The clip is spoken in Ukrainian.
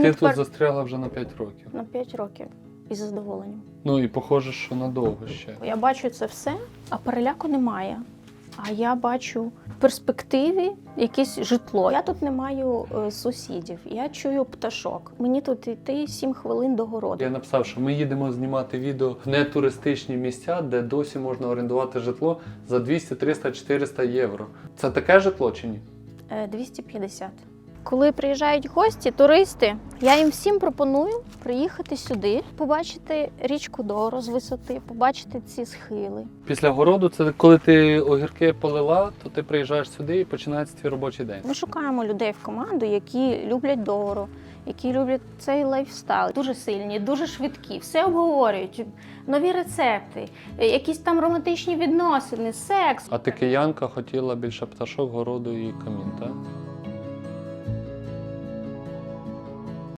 Ти Ну, тут тепер застрягла вже на 5 років. на 5 років із задоволенням. Ну і похоже, що надовго ще. Я бачу це все, а переляку немає. А я бачу в перспективі якесь житло. Я тут не маю е, сусідів, я чую пташок. Мені тут йти 7 хвилин до городу. Я написав, що ми їдемо знімати відео в нетуристичні місця, де досі можна орендувати житло за 200, 300, 400 євро. Це таке житло чи ні? Е, 250. Коли приїжджають гості, туристи, я їм всім пропоную приїхати сюди, побачити річку Дору з висоти, побачити ці схили. Після городу, це коли ти огірки полила, то ти приїжджаєш сюди і починається твій робочий день. Ми шукаємо людей в команду, які люблять Дору, які люблять цей лайфстайл. Дуже сильні, дуже швидкі, все обговорюють, нові рецепти, якісь там романтичні відносини, секс. А ти киянка хотіла більше пташок, городу і камін, так?